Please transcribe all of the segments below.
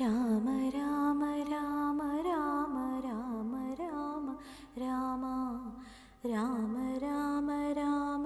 രാമ രാമ രാമ രാമ രാമ രാമ രാമ രാമ രാമ രാമ.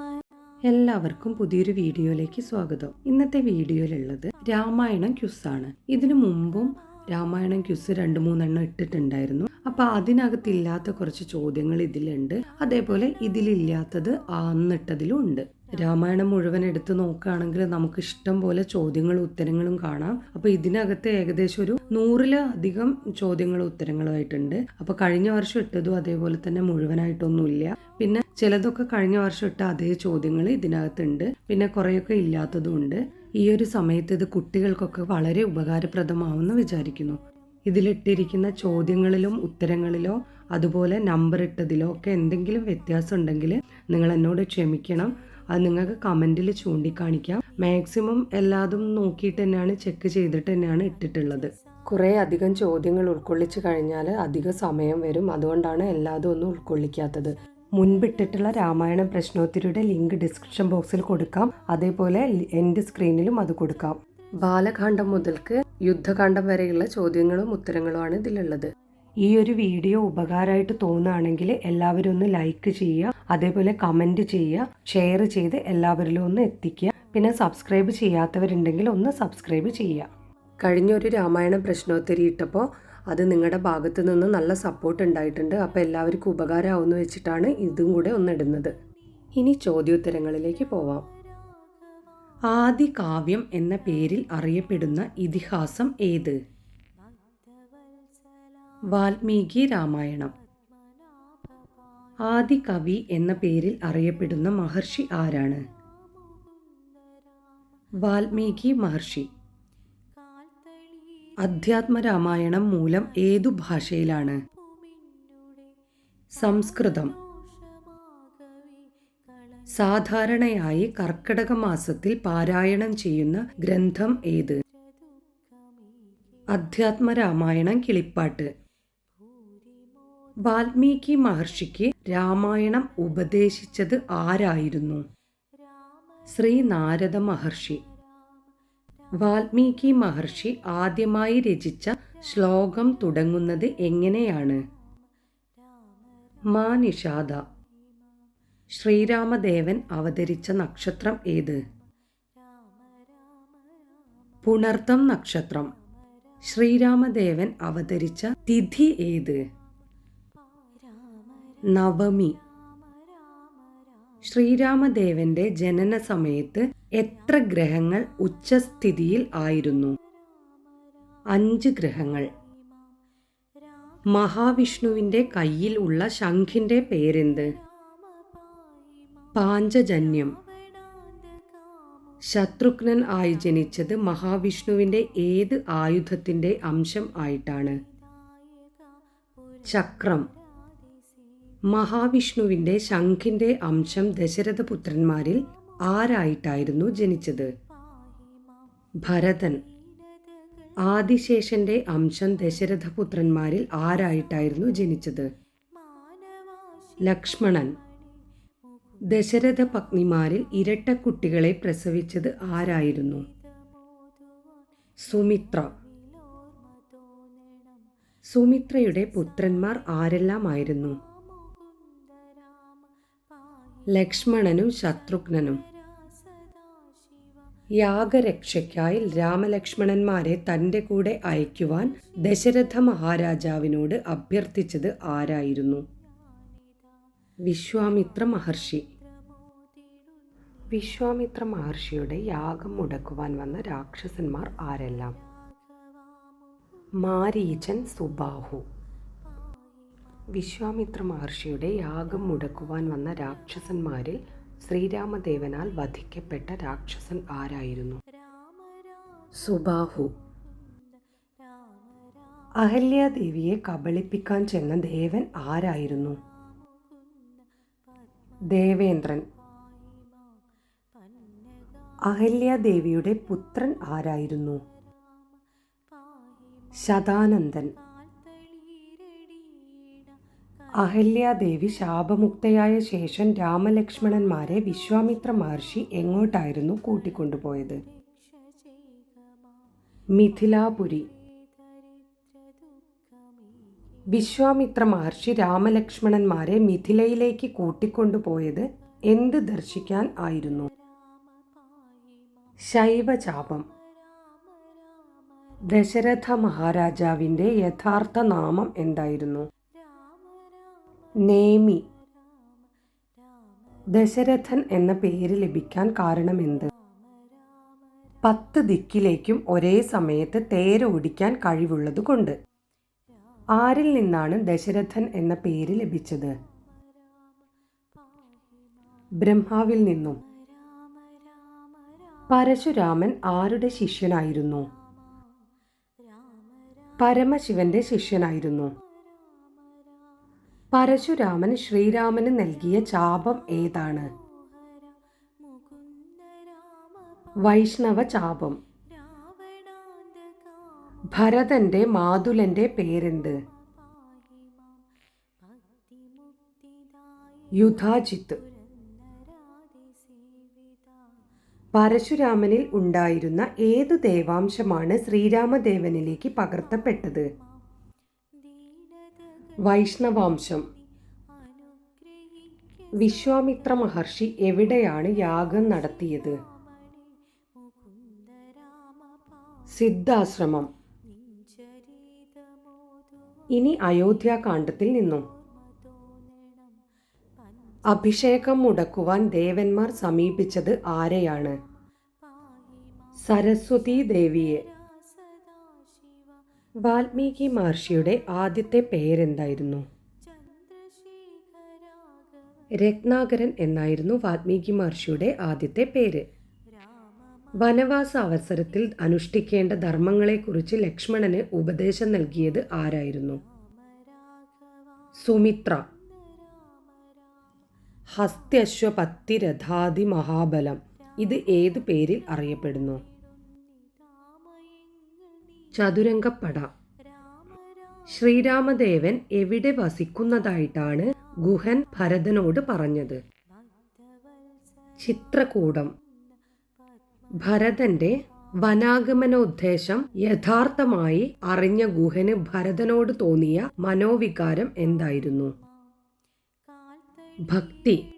എല്ലാവർക്കും പുതിയൊരു വീഡിയോയിലേക്ക് സ്വാഗതം. ഇന്നത്തെ വീഡിയോയിലുള്ളത് രാമായണം ക്യുസാണ് ഇതിനു മുമ്പും രാമായണം ക്യുസ് രണ്ട് മൂന്നെണ്ണം ഇട്ടിട്ടുണ്ടായിരുന്നു. അപ്പൊ അതിനകത്തില്ലാത്ത കുറച്ച് ചോദ്യങ്ങൾ ഇതിലുണ്ട്. അതേപോലെ ഇതിലില്ലാത്തത് ആന്നിട്ടതിലും ഉണ്ട്. രാമായണം മുഴുവൻ എടുത്ത് നോക്കുകയാണെങ്കിൽ നമുക്ക് ഇഷ്ടം പോലെ ചോദ്യങ്ങളും ഉത്തരങ്ങളും കാണാം. അപ്പോൾ ഇതിനകത്ത് ഏകദേശം ഒരു നൂറിലധികം ചോദ്യങ്ങളും ഉത്തരങ്ങളുമായിട്ടുണ്ട് അപ്പോൾ കഴിഞ്ഞ വർഷം ഇട്ടതും അതേപോലെ തന്നെ മുഴുവനായിട്ടൊന്നുമില്ല പിന്നെ ചിലതൊക്കെ കഴിഞ്ഞ വർഷം ഇട്ട അതേ ചോദ്യങ്ങൾ ഇതിനകത്തുണ്ട്. പിന്നെ കുറേയൊക്കെ ഇല്ലാത്തതും ഉണ്ട്. ഈ ഒരു സമയത്ത് ഇത് കുട്ടികൾക്കൊക്കെ വളരെ ഉപകാരപ്രദമാവുമെന്ന് വിചാരിക്കുന്നു. ഇതിലിട്ടിരിക്കുന്ന ചോദ്യങ്ങളിലും ഉത്തരങ്ങളിലോ അതുപോലെ നമ്പർ ഇട്ടതിലോ ഒക്കെ എന്തെങ്കിലും വ്യത്യാസം ഉണ്ടെങ്കിൽ നിങ്ങൾ എന്നോട് ക്ഷമിക്കണം. അത് നിങ്ങൾക്ക് കമന്റിൽ ചൂണ്ടിക്കാണിക്കാം. മാക്സിമം എല്ലാതും നോക്കിയിട്ട് തന്നെയാണ് ചെക്ക് ചെയ്തിട്ട് തന്നെയാണ് ഇട്ടിട്ടുള്ളത്. കുറേ അധികം ചോദ്യങ്ങൾ ഉൾക്കൊള്ളിച്ച് കഴിഞ്ഞാൽ അധിക സമയം വരും. അതുകൊണ്ടാണ് എല്ലാതും ഒന്നും ഉൾക്കൊള്ളിക്കാത്തത്. മുൻപിട്ടിട്ടുള്ള രാമായണ പ്രശ്നോത്തരിയുടെ ലിങ്ക് ഡിസ്ക്രിപ്ഷൻ ബോക്സിൽ കൊടുക്കാം. അതേപോലെ എന്റെ സ്ക്രീനിലും അത് കൊടുക്കാം. ബാലകാന്ഡം മുതൽക്ക് യുദ്ധകാന്ഡം വരെയുള്ള ചോദ്യങ്ങളും ഉത്തരങ്ങളുമാണ് ഇതിലുള്ളത്. ഈ ഒരു വീഡിയോ ഉപകാരമായിട്ട് തോന്നുകയാണെങ്കിൽ എല്ലാവരും ഒന്ന് ലൈക്ക് ചെയ്യുക അതേപോലെ കമന്റ് ചെയ്യുക ഷെയർ ചെയ്ത് എല്ലാവരിലും ഒന്ന് എത്തിക്കുക. പിന്നെ സബ്സ്ക്രൈബ് ചെയ്യാത്തവരുണ്ടെങ്കിൽ ഒന്ന് സബ്സ്ക്രൈബ് ചെയ്യുക. കഴിഞ്ഞൊരു രാമായണ പ്രശ്നോത്തരി ഇട്ടപ്പോൾ അത് നിങ്ങളുടെ ഭാഗത്ത് നിന്ന് നല്ല സപ്പോർട്ട് ഉണ്ടായിട്ടുണ്ട്. അപ്പോൾ എല്ലാവർക്കും ഉപകാരമാവുമെന്ന് വെച്ചിട്ടാണ് ഇതും കൂടെ ഒന്ന് ഇടുന്നത്. ഇനി ചോദ്യോത്തരങ്ങളിലേക്ക് പോവാം. ആദി കാവ്യം എന്ന പേരിൽ അറിയപ്പെടുന്ന ഇതിഹാസം ഏത്? വാൽമീകി രാമായണം. ആദി കവി എന്ന പേരിൽ അറിയപ്പെടുന്ന മഹർഷി ആരാണ്? വാൽമീകി മഹർഷി. അധ്യാത്മ രാമായണം മൂലം ഏതു ഭാഷയിലാണ്? സംസ്കൃതം. സാധാരണയായി കർക്കടക മാസത്തിൽ പാരായണം ചെയ്യുന്ന ഗ്രന്ഥം ഏത്? അധ്യാത്മ രാമായണം കിളിപ്പാട്ട്. വാൽമീകി മഹർഷിക്ക് രാമായണം ഉപദേശിച്ചത് ആരായിരുന്നു? ശ്രീ നാരദ മഹർഷി. വാൽമീകി മഹർഷി ആദ്യമായി രചിച്ച ശ്ലോകം തുടങ്ങുന്നത് എങ്ങനെയാണ്? മാ നിഷാദ. ശ്രീരാമദേവൻ അവതരിച്ച നക്ഷത്രം ഏത്? പുണർത്തം നക്ഷത്രം. ശ്രീരാമദേവൻ അവതരിച്ച തിഥി ഏത്? നവമി. ശ്രീരാമദേവന്റെ ജനന സമയത്ത് എത്ര ഗ്രഹങ്ങൾ ഉച്ചസ്ഥിതിയിൽ ആയിരുന്നു? അഞ്ച് ഗ്രഹങ്ങൾ. മഹാവിഷ്ണുവിന്റെ കയ്യിൽ ഉള്ള ശംഖിന്റെ പേരെന്ത്? പാഞ്ചജന്യം. ശത്രുഘ്നൻ ആയി ജനിച്ചത് മഹാവിഷ്ണുവിന്റെ ഏത് ആയുധത്തിന്റെ അംശം ആയിട്ടാണ്? ചക്രം. മഹാവിഷ്ണുവിന്റെ ശംഖിന്റെ അംശം ദശരഥപുത്രന്മാരിൽ ആരായിട്ടായിരുന്നു ജനിച്ചത്? ഭരതൻ. ആദിശേഷന്റെ അംശം ദശരഥപുത്രന്മാരിൽ ആരായിട്ടായിരുന്നു ജനിച്ചത്? ലക്ഷ്മണൻ. ദശരഥ പത്നിമാരിൽ ഇരട്ട കുട്ടികളെ പ്രസവിച്ചത് ആരായിരുന്നു? സുമിത്ര. സുമിത്രയുടെ പുത്രന്മാർ ആരെല്ലാമായിരുന്നു? ലക്ഷ്മണനും ശത്രുഘ്നനും. യാഗരക്ഷയ്ക്കായി രാമലക്ഷ്മണന്മാരെ തന്റെ കൂടെ അയക്കുവാൻ ദശരഥ മഹാരാജാവിനോട് അഭ്യർത്ഥിച്ചത് ആരായിരുന്നു? വിശ്വാമിത്ര മഹർഷി. വിശ്വാമിത്ര മഹർഷിയുടെ യാഗം മുടക്കുവാൻ വന്ന രാക്ഷസന്മാർ ആരെല്ലാം? മാരീചൻ സുബാഹു. വിശ്വാമിത്ര മഹർഷിയുടെ യാഗം മുടക്കുവാൻ വന്ന രാക്ഷസന്മാരിൽ ശ്രീരാമദേവനാൽ വധിക്കപ്പെട്ട രാക്ഷസൻ ആരായിരുന്നു? സുബാഹു. അഹല്യാദേവിയെ കബളിപ്പിക്കാൻ ചെന്ന ദേവൻ ആരായിരുന്നു? ദേവേന്ദ്രൻ. അഹല്യാദേവിയുടെ പുത്രൻ ആരായിരുന്നു? ശതാനന്ദൻ. അഹല്യാദേവി ശാപമുക്തയായ ശേഷം രാമലക്ഷ്മണന്മാരെ വിശ്വാമിത്ര മഹർഷി എങ്ങോട്ടായിരുന്നു കൂട്ടിക്കൊണ്ടുപോയത്? മിഥിലാപുരി. വിശ്വാമിത്ര മഹർഷി രാമലക്ഷ്മണന്മാരെ മിഥിലയിലേക്ക് കൂട്ടിക്കൊണ്ടുപോയത് എന്ത് ദർശിക്കാൻ ആയിരുന്നു? ശൈവചാപം ദശരഥ മഹാരാജാവിന്റെ യഥാർത്ഥ നാമം എന്തായിരുന്നു? നേമി. ദശരഥൻ എന്ന പേര് ലഭിക്കാൻ കാരണമെന്ത്? പത്ത് ദിക്കിലേക്കും ഒരേ സമയത്ത് തേരോടിക്കാൻ കഴിവുള്ളതുകൊണ്ട് ആരിൽ നിന്നാണ് ദശരഥൻ എന്ന പേര് ലഭിച്ചത്? ബ്രഹ്മാവിൽ നിന്നും. പരശുരാമൻ ആരുടെ ശിഷ്യനായിരുന്നു? പരമശിവന്റെ ശിഷ്യനായിരുന്നു. പരശുരാമൻ ശ്രീരാമന് നൽകിയ ചാപം ഏതാണ്? വൈഷ്ണവ ചാപം. ഭരതന്റെ മാതുലന്റെ പേരെന്ത്? യുധാജിത്ത്. പരശുരാമനിൽ ഉണ്ടായിരുന്ന ഏതു ദേവാംശമാണ് ശ്രീരാമദേവനിലേക്ക് പകർത്തപ്പെട്ടത്? വൈഷ്ണവാംശം. വിശ്വാമിത്ര മഹർഷി എവിടെയാണ് യാഗം നടത്തിയത്? സിദ്ധാശ്രമം. ഇനി അയോധ്യാകാന്ഡത്തിൽ നിന്നും. അഭിഷേകം മുടക്കുവാൻ ദേവന്മാർ സമീപിച്ചത് ആരെയാണ്? സരസ്വതി ദേവിയെ വാൽമീകി മഹർഷിയുടെ ആദ്യത്തെ പേരെന്തായിരുന്നു? രത്നാകരൻ എന്നായിരുന്നു വാൽമീകി മഹർഷിയുടെ ആദ്യത്തെ പേര്. വനവാസ അവസരത്തിൽ അനുഷ്ഠിക്കേണ്ട ധർമ്മങ്ങളെക്കുറിച്ച് ലക്ഷ്മണന് ഉപദേശം നൽകിയത് ആരായിരുന്നു? സുമിത്ര. ഹസ്ത്യശ്വപത്തിരഥാതി മഹാബലം ഇത് ഏത് പേരിൽ അറിയപ്പെടുന്നു? ചതുരംഗപ്പട. ശ്രീരാമദേവൻ എവിടെ വസിക്കുന്നതായിട്ടാണ് ഗുഹൻ ഭരതനോട് പറഞ്ഞത്. ചിത്രകൂടം. ഭരതന്റെ വനാഗമനോദ്ദേശം യഥാർത്ഥമായി അറിഞ്ഞ ഗുഹന് ഭരതനോട് തോന്നിയ മനോവികാരം എന്തായിരുന്നു? ഭക്തി.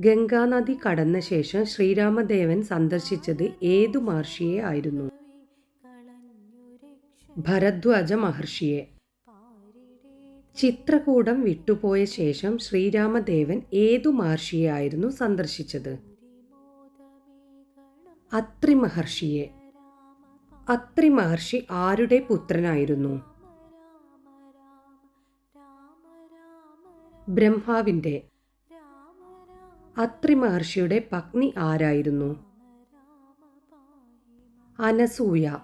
ഗംഗാനദി കടന്ന ശേഷം ശ്രീരാമദേവൻ സന്ദർശിച്ചത് ഏതു മഹർഷിയെ ആയിരുന്നു? ഭരദ്വാജ മഹർഷിയെ. ചിത്രകൂടം വിട്ടുപോയ ശേഷം ശ്രീരാമദേവൻ ഏതു മഹർഷിയെ ആയിരുന്നു സന്ദർശിച്ചത്? അത്രി മഹർഷിയെ. അത്രി മഹർഷി ആരുടെ പുത്രനായിരുന്നു? ബ്രഹ്മാവിന്റെ അത്രി മഹർഷിയുടെ പത്നി ആരായിരുന്നു? അനസൂയ.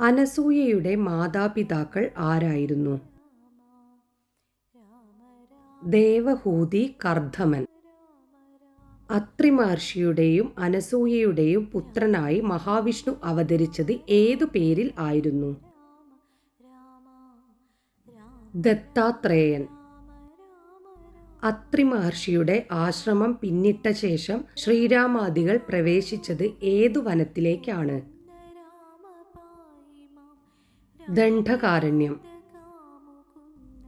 അനസൂയയുടെ മാതാപിതാക്കൾ ആരായിരുന്നു? ദേവഹൂതി കർദ്ധമൻ. അത്രിമഹർഷിയുടെയും അനസൂയയുടെയും പുത്രനായി മഹാവിഷ്ണു അവതരിച്ചത് ഏതു പേരിൽ ആയിരുന്നു? ദത്താത്രേയൻ. അത്രിമഹർഷിയുടെ ആശ്രമം പിന്നിട്ട ശേഷം ശ്രീരാമാദികൾ പ്രവേശിച്ചത് ഏതു വനത്തിലേക്കാണ്? ദണ്ഡകാരണ്യം.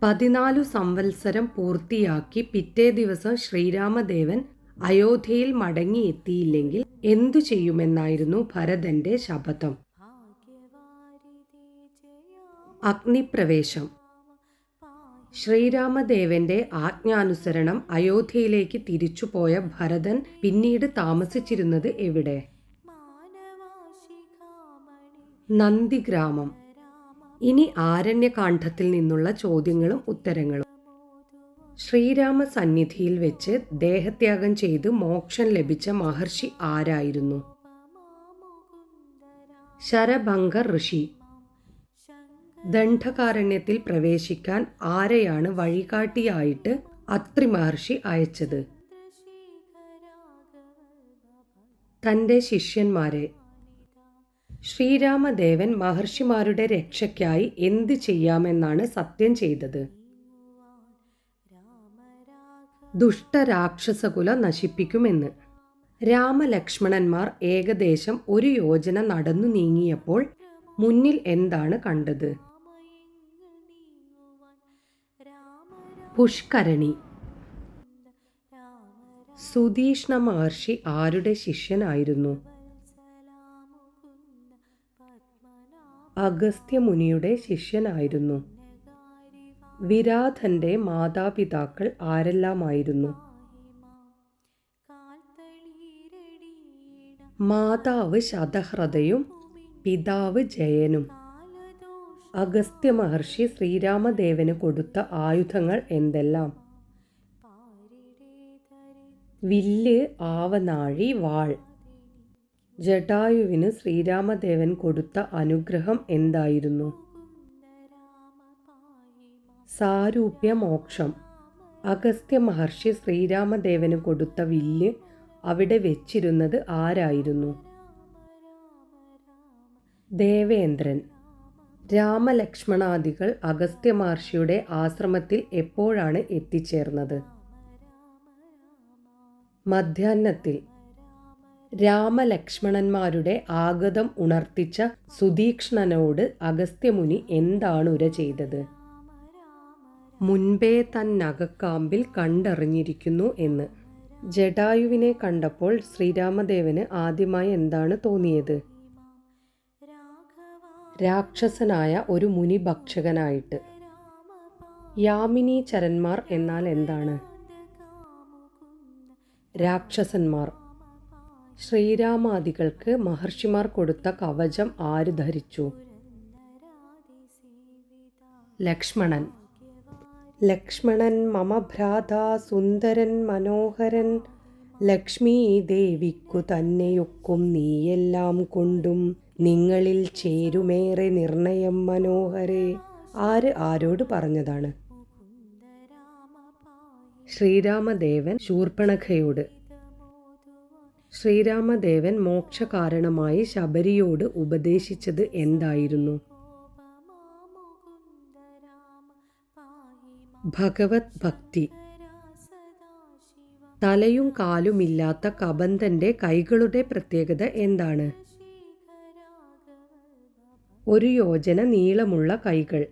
പതിനാലു സംവത്സരം പൂർത്തിയാക്കി പിറ്റേ ദിവസം ശ്രീരാമദേവൻ അയോധ്യയിൽ മടങ്ങിയെത്തിയില്ലെങ്കിൽ എന്തു ചെയ്യുമെന്നായിരുന്നു ഭരതന്റെ ശപഥം. അഗ്നിപ്രവേശം. ശ്രീരാമദേവന്റെ ആജ്ഞാനുസരണം അയോധ്യയിലേക്ക് തിരിച്ചുപോയ ഭരതൻ പിന്നീട് താമസിച്ചിരുന്നത് എവിടെ? നന്ദിഗ്രാമം. ഇനി ആരണ്യകാന്ഡത്തിൽ നിന്നുള്ള ചോദ്യങ്ങളും ഉത്തരങ്ങളും. ശ്രീരാമ സന്നിധിയിൽ വെച്ച് ദേഹത്യാഗം ചെയ്ത് മോക്ഷം ലഭിച്ച മഹർഷി ആരായിരുന്നു? ശരഭംഗർ ഋഷി. ദണ്ഡകാരണ്യത്തിൽ പ്രവേശിക്കാൻ ആരെയാണ് വഴികാട്ടിയായിട്ട് അത്രി മഹർഷി അയച്ചത്? തന്റെ ശിഷ്യന്മാരെ. ശ്രീരാമദേവൻ മഹർഷിമാരുടെ രക്ഷയ്ക്കായി എന്ത് ചെയ്യാമെന്നാണ് സത്യം ചെയ്തത്. ദുഷ്ടരാക്ഷസകുല നശിപ്പിക്കുമെന്ന്. രാമലക്ഷ്മണന്മാർ ഏകദേശം ഒരു യോജന നടന്നു നീങ്ങിയപ്പോൾ മുന്നിൽ എന്താണ് കണ്ടത്? പുഷ്കരണി. സുധീഷ്ണ മഹർഷി ആരുടെ ശിഷ്യനായിരുന്നു? അഗസ്ത്യ മുനിയുടെ ശിഷ്യനായിരുന്നു. വിരാധന്റെ മാതാപിതാക്കൾ ആരെല്ലാമായിരുന്നു? മാതാവ് ശതഹ്രതയും പിതാവ് ജയനും. അഗസ്ത്യ മഹർഷി ശ്രീരാമദേവന് കൊടുത്ത ആയുധങ്ങൾ എന്തെല്ലാം? വില്ല് ആവനാഴി വാൾ. ജടായുവിന് ശ്രീരാമദേവൻ കൊടുത്ത അനുഗ്രഹം എന്തായിരുന്നു? സാരൂപ്യ മോക്ഷം. അഗസ്ത്യ മഹർഷി ശ്രീരാമദേവന് കൊടുത്ത വില്ല് അവിടെ വെച്ചിരുന്നത് ആരായിരുന്നു? ദേവേന്ദ്രൻ. രാമലക്ഷ്മണാദികൾ അഗസ്ത്യ മഹർഷിയുടെ ആശ്രമത്തിൽ എപ്പോഴാണ് എത്തിച്ചേർന്നത്? മധ്യാഹ്നത്തിൽ. രാമലക്ഷ്മണന്മാരുടെ ആഗതം ഉണർത്തിച്ച സുതീക്ഷ്ണനോട് അഗസ്ത്യമുനി എന്താണുര ചെയ്തത്? മുൻപേ തൻ തന്നകക്കാമ്പിൽ കണ്ടറിഞ്ഞിരിക്കുന്നു എന്ന്. ജടായുവിനെ കണ്ടപ്പോൾ ശ്രീരാമദേവന് ആദ്യമായി എന്താണ് തോന്നിയത്? രാക്ഷസനായ ഒരു മുനി ഭക്ഷകനായിട്ട് യാമിനി ചരന്മാർ എന്നാൽ എന്താണ്? രാക്ഷസന്മാർ. ശ്രീരാമാദികൾക്ക് മഹർഷിമാർ കൊടുത്ത കവചം ആര് ധരിച്ചു? ലക്ഷ്മണൻ. ലക്ഷ്മണൻ മമ ഭ്രാത സുന്ദരൻ മനോഹരൻ. ലക്ഷ്മീ ദേവിക്കു തന്നെയൊക്കും നീയെല്ലാം കൊണ്ടും. നിങ്ങളിൽ ചേരുമേറെ നിർണയം മനോഹരെ. ആര് ആരോട് പറഞ്ഞതാണ്? ശ്രീരാമദേവൻ ശൂർപ്പണഖയോട്. ശ്രീരാമദേവൻ മോക്ഷകാരണമായി ശബരിയോട് ഉപദേശിച്ചത് എന്തായിരുന്നു? ഭഗവത് ഭക്തി. തലയും കാലുമില്ലാത്ത കബന്ധന്റെ കൈകളുടെ പ്രത്യേകത എന്താണ്? ഒരു യോജന നീളമുള്ള കൈകൾ.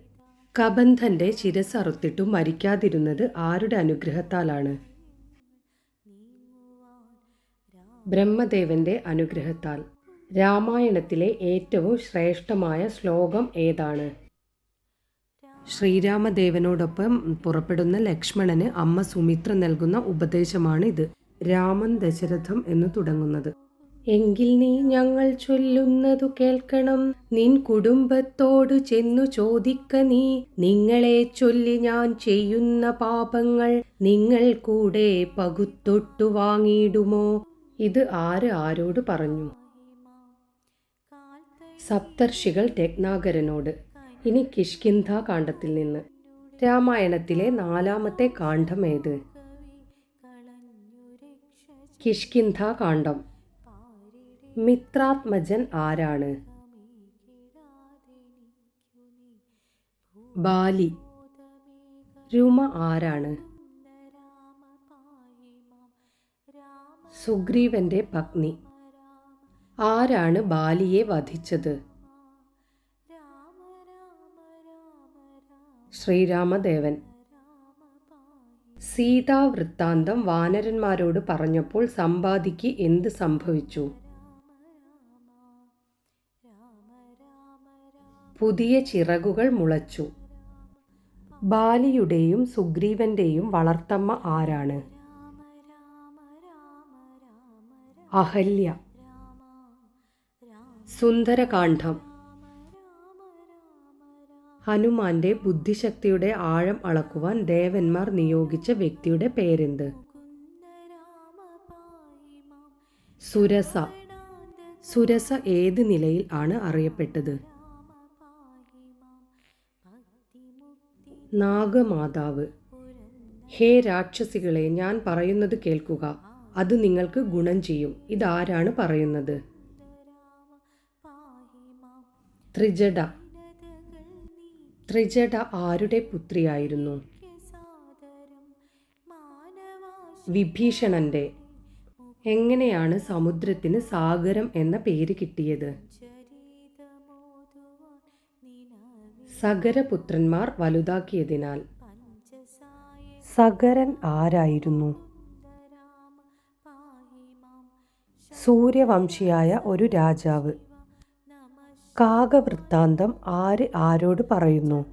കബന്ധന്റെ ശിരസറുത്തിട്ടും മരിക്കാതിരുന്നത് ആരുടെ അനുഗ്രഹത്താലാണ്? ബ്രഹ്മദേവന്റെ അനുഗ്രഹത്താൽ. രാമായണത്തിലെ ഏറ്റവും ശ്രേഷ്ഠമായ ശ്ലോകം ഏതാണ്? ശ്രീരാമദേവനോടൊപ്പം പുറപ്പെടുന്ന ലക്ഷ്മണന് അമ്മ സുമിത്ര നൽകുന്ന ഉപദേശമാണ് ഇത്. രാമൻ ദശരഥം എന്ന് തുടങ്ങുന്നത്. എങ്കിൽ നീ ഞങ്ങൾ ചൊല്ലുന്നതു കേൾക്കണം. നിൻ കുടുംബത്തോടു ചെന്നു ചോദിക്ക നീ. നിങ്ങളെ ചൊല്ലി ഞാൻ ചെയ്യുന്ന പാപങ്ങൾ നിങ്ങൾ കൂടെ പകുത്തൊട്ടു വാങ്ങിയിടുമോ? ഇത് ആര് ആരോട് പറഞ്ഞു? സപ്തർഷികൾ രത്നാകരനോട്. ഇനി കിഷ്കിന്ധ കാണ്ഡത്തിൽ നിന്ന്. രാമായണത്തിലെ നാലാമത്തെ കാണ്ഡം ഏത്? കിഷ്കിന്ധ കാണ്ഡം. മിത്രാത്മജൻ ആരാണ്? ബാലി. രുമ ആരാണ്? സുഗ്രീവന്റെ പത്നി. ആരാണ് ബാലിയെ വധിച്ചത്? ശ്രീരാമദേവൻ. സീതാവൃത്താന്തം വാനരന്മാരോട് പറഞ്ഞപ്പോൾ സമ്പാദിക്ക് എന്ത് സംഭവിച്ചു? പുതിയ ചിറകുകൾ മുളച്ചു. ബാലിയുടെയും സുഗ്രീവന്റെയും വളർത്തമ്മ ആരാണ്? അഹല്യ. സുന്ദരകാന്ഡം. ഹനുമാന്റെ ബുദ്ധിശക്തിയുടെ ആഴം അളക്കുവാൻ ദേവന്മാർ നിയോഗിച്ച വ്യക്തിയുടെ പേരെന്ത്? സുരസ. സുരസ ഏത് നിലയിൽ ആണ് അറിയപ്പെട്ടത്? നാഗമാതാവ്. ഹേ രാക്ഷസികളെ ഞാൻ പറയുന്നത് കേൾക്കുക. അത് നിങ്ങൾക്ക് ഗുണം ചെയ്യും. ഇതാരാണ് പറയുന്നത്? ത്രിജട. ത്രിജട ആരുടെ പുത്രിയായിരുന്നു? വിഭീഷണന്റെ. എങ്ങനെയാണ് സമുദ്രത്തിന് സാഗരം എന്ന പേര് കിട്ടിയത്? സഗരപുത്രന്മാർ വലുതാക്കിയതിനാൽ. സഗരൻ ആരായിരുന്നു? സൂര്യവംശിയായ ഒരു രാജാവ്. കാകവൃത്താന്തം ആര് ആരോട് പറയുന്നു?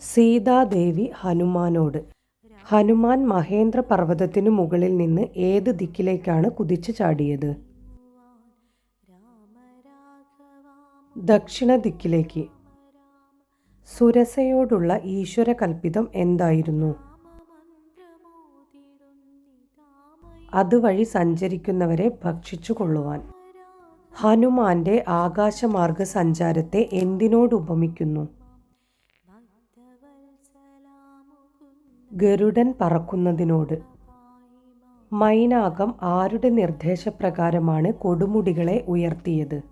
സീതാദേവി ഹനുമാനോട്. ഹനുമാൻ മഹേന്ദ്ര പർവതത്തിനു മുകളിൽ നിന്ന് ഏത് ദിക്കിലേക്കാണ് കുതിച്ചു ചാടിയത്? ദക്ഷിണ ദിക്കിലേക്ക് സുരസയോടുള്ള ഈശ്വര കൽപ്പിതം എന്തായിരുന്നു? അതുവഴി സഞ്ചരിക്കുന്നവരെ ഭക്ഷിച്ചു കൊള്ളുവാൻ ഹനുമാന്റെ ആകാശമാർഗ സഞ്ചാരത്തെ എന്തിനോട് ഉപമിക്കുന്നു ഗരുഡൻ പറക്കുന്നതിനോട്. മൈനാകം ആരുടെ നിർദ്ദേശപ്രകാരമാണ് കൊടുമുടികളെ ഉയർത്തിയത്?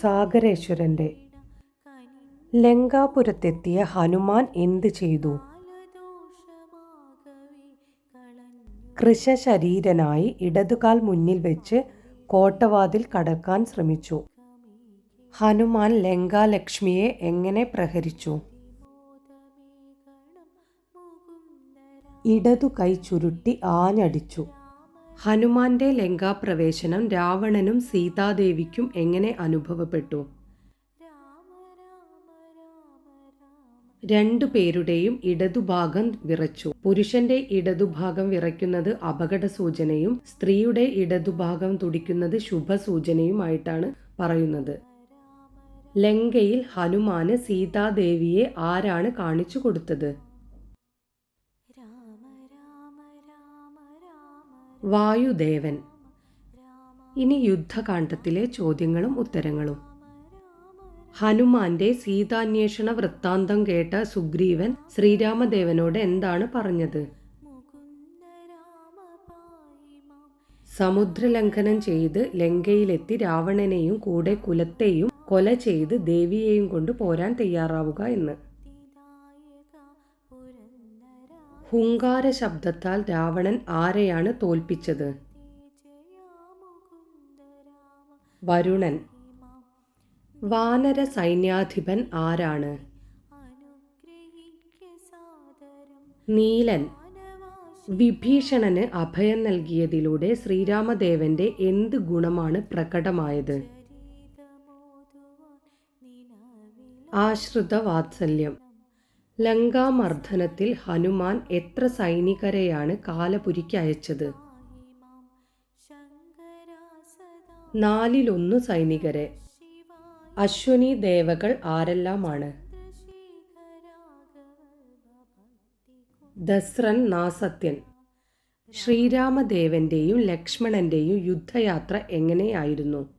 സാഗരേശ്വരന്റെ. ലങ്കാപുരത്തെത്തിയ ഹനുമാൻ എന്ത് ചെയ്തു? കൃശശരീരനായി ഇടതുകാൽ മുന്നിൽ വെച്ച് കോട്ടവാതിൽ കടക്കാൻ ശ്രമിച്ചു. ഹനുമാൻ ലങ്കാലക്ഷ്മിയെ എങ്ങനെ പ്രഹരിച്ചു? ഇടതു കൈ ചുരുട്ടി ആഞ്ഞടിച്ചു. ഹനുമാന്റെ ലങ്കാപ്രവേശനം രാവണനും സീതാദേവിക്കും എങ്ങനെ അനുഭവപ്പെട്ടു? രണ്ടു പേരുടെയും ഇടതുഭാഗം വിറച്ചു. പുരുഷന്റെ ഇടതുഭാഗം വിറയ്ക്കുന്നത് അപകട സൂചനയും സ്ത്രീയുടെ ഇടതുഭാഗം തുടിക്കുന്നത് ശുഭസൂചനയുമായിട്ടാണ് പറയുന്നത്. ലങ്കയിൽ ഹനുമാന് സീതാദേവിയെ ആരാണ് കാണിച്ചു കൊടുത്തത്? വായുദേവൻ. ഇനി യുദ്ധകാണ്ഡത്തിലെ ചോദ്യങ്ങളും ഉത്തരങ്ങളും. ഹനുമാന്റെ സീതാന്വേഷണ വൃത്താന്തം കേട്ട സുഗ്രീവൻ ശ്രീരാമദേവനോട് എന്താണ് പറഞ്ഞത്? സമുദ്രലംഘനം ചെയ്ത് ലങ്കയിലെത്തി രാവണനെയും കൂടെ കുലത്തെയും കൊല ചെയ്ത് ദേവിയെയും കൊണ്ട് പോരാൻ തയ്യാറാവുക എന്ന്. ഹുങ്കാര ശബ്ദത്താൽ രാവണൻ ആരെയാണ് തോൽപ്പിച്ചത്? വരുണൻ. വാനര സൈന്യാധിപൻ ആരാണ്? നീലൻ. വിഭീഷണന് അഭയം നൽകിയതിലൂടെ ശ്രീരാമദേവന്റെ എന്ത് ഗുണമാണ് പ്രകടമായത്? ആശ്രിത വാത്സല്യം. ലങ്കാമർദ്ദനത്തിൽ ഹനുമാൻ എത്ര സൈനികരെയാണ് കാലപുരിക്ക് അയച്ചത്? നാലിലൊന്ന് സൈനികരെ. അശ്വനി ദേവകൾ ആരെല്ലാമാണ്? ദസ്രൻ നാസത്യൻ. ശ്രീരാമദേവന്റെയും ലക്ഷ്മണന്റെയും യുദ്ധയാത്ര എങ്ങനെയായിരുന്നു?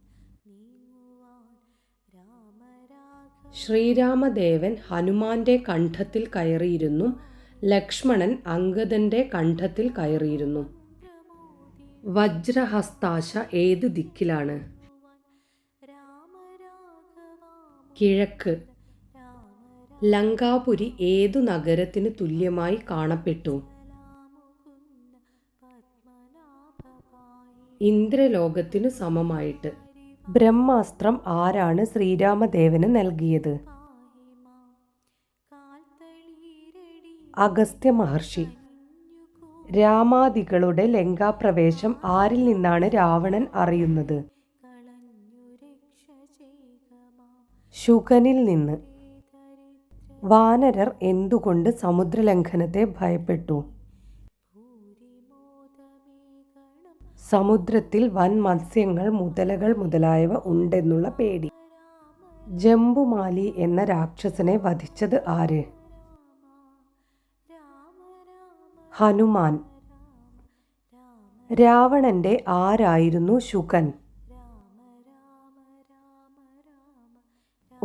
ശ്രീരാമദേവൻ ഹനുമാന്റെ കണ്ഠത്തിൽ കയറിയിരുന്നു ലക്ഷ്മണൻ അംഗദന്റെ കണ്ഠത്തിൽ കയറിയിരുന്നു. വജ്രഹസ്താശ ഏത് ദിക്കിലാണ്? കിഴക്ക്. ലങ്കാപുരി ഏതു നഗരത്തിന് തുല്യമായി കാണപ്പെട്ടു? ഇന്ദ്രലോകത്തിനു സമമായിട്ട്. ബ്രഹ്മാസ്ത്രം ആരാണ് ശ്രീരാമദേവന് നൽകിയത്? അഗസ്ത്യ മഹർഷി. രാമാദികളുടെ ലങ്കാപ്രവേശം ആരിൽ നിന്നാണ് രാവണൻ അറിയുന്നത്? ശുഗനിൽ നിന്ന്. വാനരർ എന്തുകൊണ്ട് സമുദ്രലംഘനത്തെ ഭയപ്പെട്ടു? സമുദ്രത്തിൽ വൻ മത്സ്യങ്ങൾ മുതലകൾ മുതലായവ ഉണ്ടെന്നുള്ള പേടി. ജംബുമാലി എന്ന രാക്ഷസനെ വധിച്ചത് ആര്? ഹനുമാൻ. രാവണന്റെ ആരായിരുന്നു ശുകൻ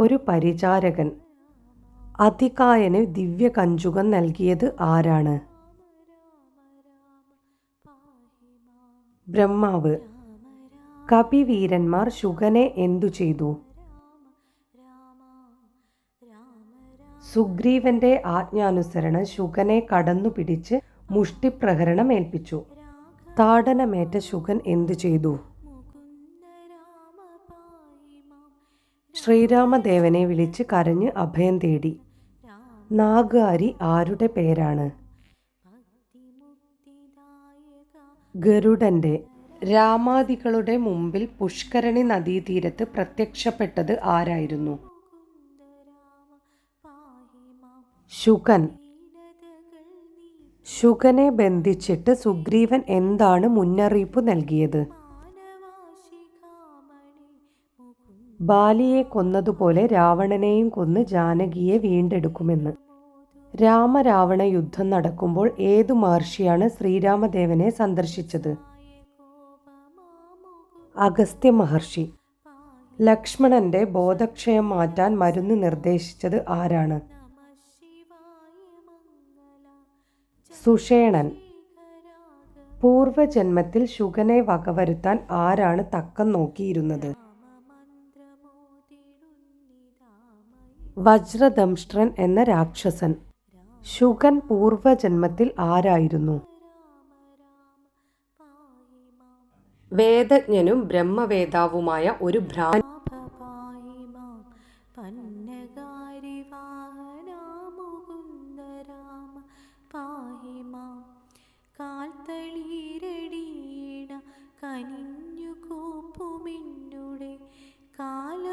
ഒരു പരിചാരകൻ. അധികായന് ദിവ്യ കഞ്ചുകം നൽകിയത് ആരാണ്? ബ്രഹ്മാവ്. കപിവീരന്മാർ ശുഗനെ എന്തു ചെയ്തു? സുഗ്രീവന്റെ ആജ്ഞാനുസരണം ശുഗനെ കടന്നു പിടിച്ച് മുഷ്ടിപ്രഹരണം ഏൽപ്പിച്ചു. താടനമേറ്റ ശുഗൻ എന്തു ചെയ്തു? ശ്രീരാമദേവനെ വിളിച്ച് കരഞ്ഞ് അഭയം തേടി. നാഗാരി ആരുടെ പേരാണ്? ഗരുഡന്റെ. രാമാദികളുടെ മുമ്പിൽ പുഷ്കരണി നദീതീരത്ത് പ്രത്യക്ഷപ്പെട്ടത് ആരായിരുന്നു? ശുകൻ ശുകനെ ബന്ധിച്ചിട്ട് സുഗ്രീവൻ എന്താണ് മുന്നറിയിപ്പ് നൽകിയത്? ബാലിയെ കൊന്നതുപോലെ രാവണനെയും കൊന്ന് ജാനകിയെ വീണ്ടെടുക്കുമെന്ന്. രാമരാവണ യുദ്ധം നടക്കുമ്പോൾ ഏതു മഹർഷിയാണ് ശ്രീരാമദേവനെ സന്ദർശിച്ചത്? അഗസ്ത്യ മഹർഷി. ലക്ഷ്മണന്റെ ബോധക്ഷയം മാറ്റാൻ മരുന്ന് നിർദ്ദേശിച്ചത് ആരാണ്? സുഷേണൻ. പൂർവജന്മത്തിൽ ശുഗനെ വകവരുത്താൻ ആരാണ് തക്കം നോക്കിയിരുന്നത്? വജ്രദംഷ്ട്രൻ എന്ന രാക്ഷസൻ. ശുഗൻ പൂർവജന്മത്തിൽ ആരായിരുന്നു? വേദജ്ഞനും ബ്രഹ്മവേദാവുമായ ഒരു പാഹി കനിഞ്ഞു കൂപ്പുമിന്നുടെ കാല